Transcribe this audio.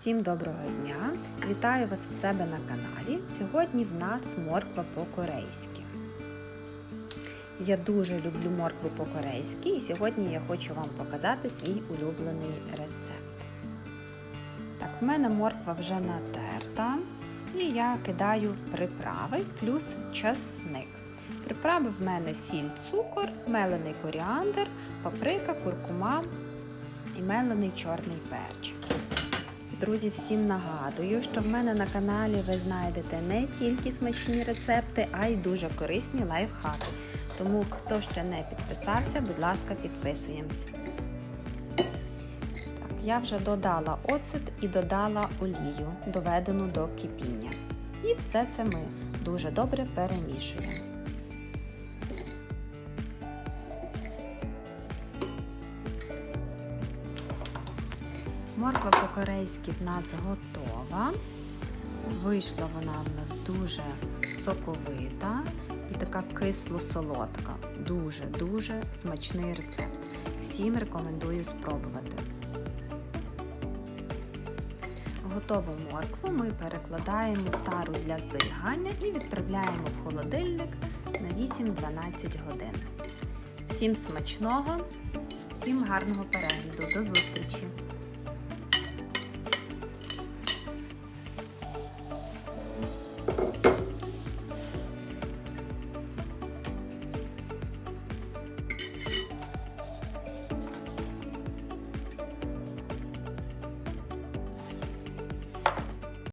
Всім доброго дня! Вітаю вас в себе на каналі. Сьогодні в нас морква по-корейськи. Я дуже люблю моркву по-корейськи і сьогодні я хочу вам показати свій улюблений рецепт. Так, в мене морква вже натерта і я кидаю приправи плюс часник. Приправи в мене сіль, цукор, мелений коріандр, паприка, куркума і мелений чорний перчик. Друзі, всім нагадую, що в мене на каналі ви знайдете не тільки смачні рецепти, а й дуже корисні лайфхаки. Тому, хто ще не підписався, будь ласка, підписуємось. Так, я вже додала оцет і додала олію, доведену до кипіння. І все це ми дуже добре перемішуємо. Морква по-корейськи в нас готова. Вийшла вона в нас дуже соковита і така кисло-солодка. Дуже-дуже смачний рецепт. Всім рекомендую спробувати. Готову моркву ми перекладаємо в тару для зберігання і відправляємо в холодильник на 8-12 годин. Всім смачного, всім гарного перегляду. До зустрічі!